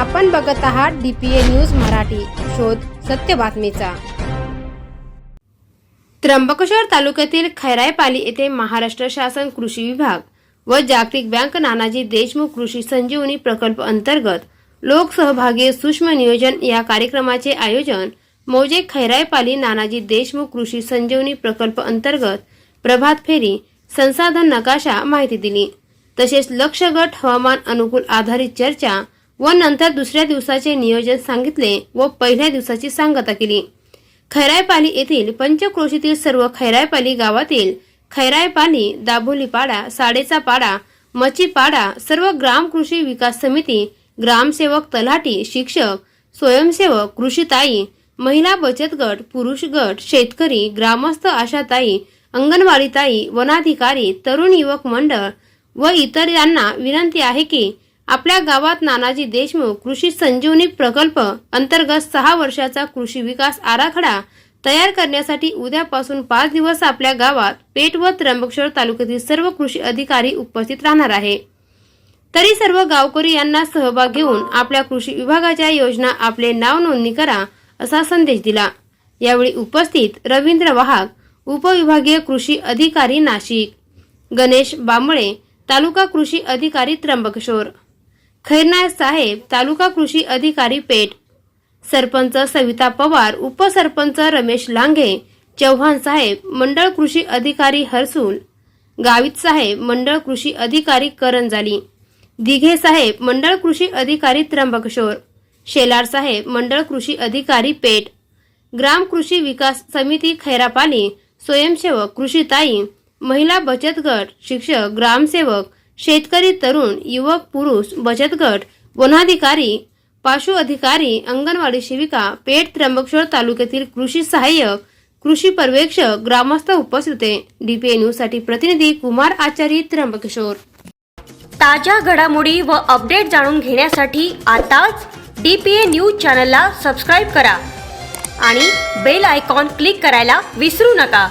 आपण बघत आहात डीपीए न्यूज मराठी. शोध सत्य बातमीचा. त्र्यंबकेश्वर तालुक्यातील खैरायपाली येथे महाराष्ट्र शासन कृषी विभाग व जागतिक बँक नानाजी देशमुख कृषी संजीवनी प्रकल्प अंतर्गत लोकसहभागी सूक्ष्म नियोजन या कार्यक्रमाचे आयोजन मौजे खैरायपाली नानाजी देशमुख कृषी संजीवनी प्रकल्प अंतर्गत प्रभात फेरी संसाधन नकाशा माहिती दिली. तसेच लक्ष गट हवामान अनुकूल आधारित चर्चा व नंतर दुसऱ्या दिवसाचे नियोजन सांगितले व पहिल्या दिवसाची सांगता केली. खैरायपाली येथील पंचक्रोशीतील सर्व खैरायपाली गावातील खैरायपाली दाभोलीपाडा साडेचा पाडा मच्छीपाडा सर्व ग्राम कृषी विकास समिती ग्रामसेवक तलाठी शिक्षक स्वयंसेवक कृषीताई महिला बचत गट पुरुष गट शेतकरी ग्रामस्थ आशाताई अंगणवाडीताई वनाधिकारी तरुण युवक मंडळ व इतर यांना विनंती आहे की आपल्या गावात नानाजी देशमुख कृषी संजीवनी प्रकल्प अंतर्गत सहा वर्षाचा कृषी विकास आराखडा तयार करण्यासाठी उद्यापासून पाच दिवस आपल्या गावात पेठ व त्र्यंबकेश्वर तालुक्यातील सर्व कृषी अधिकारी उपस्थित राहणार आहे. तरी सर्व गावकरी यांना सहभाग घेऊन आपल्या कृषी विभागाच्या योजना आपले नाव नोंदणी करा असा संदेश दिला. यावेळी उपस्थित रवींद्र वाहक उपविभागीय कृषी अधिकारी नाशिक गणेश बांबळे तालुका कृषी अधिकारी त्र्यंबकेश्वर. खैरनायक साहेब तालुका कृषी अधिकारी पेठ. सरपंच सविता पवार उपसरपंच रमेश लांघे चव्हाण साहेब मंडळ कृषी अधिकारी हरसूल गावित साहेब मंडळ कृषी अधिकारी करंजाली दिघे साहेब मंडळ कृषी अधिकारी त्र्यंबकशोर शेलार साहेब मंडळ कृषी अधिकारी पेठ. ग्राम कृषी विकास समिती खैरापाली स्वयंसेवक कृषीताई महिला बचत गट शिक्षक ग्रामसेवक शेतकरी तरुण युवक पुरुष बचत गट वनाधिकारी पाशु अधिकारी अंगणवाडी शिविका पेठ त्र्यंबकेश्वर तालुक्यातील कृषी सहाय्यक कृषी पर्यवेक्षक ग्रामस्थ उपस्थित होते. डीपीए न्यूजसाठी प्रतिनिधी कुमार आचारी त्र्यंबकेश्वर. ताज्या घडामोडी व अपडेट जाणून घेण्यासाठी आताच डी पी ए न्यूज चॅनलला सबस्क्राईब करा आणि बेल आयकॉन क्लिक करायला विसरू नका.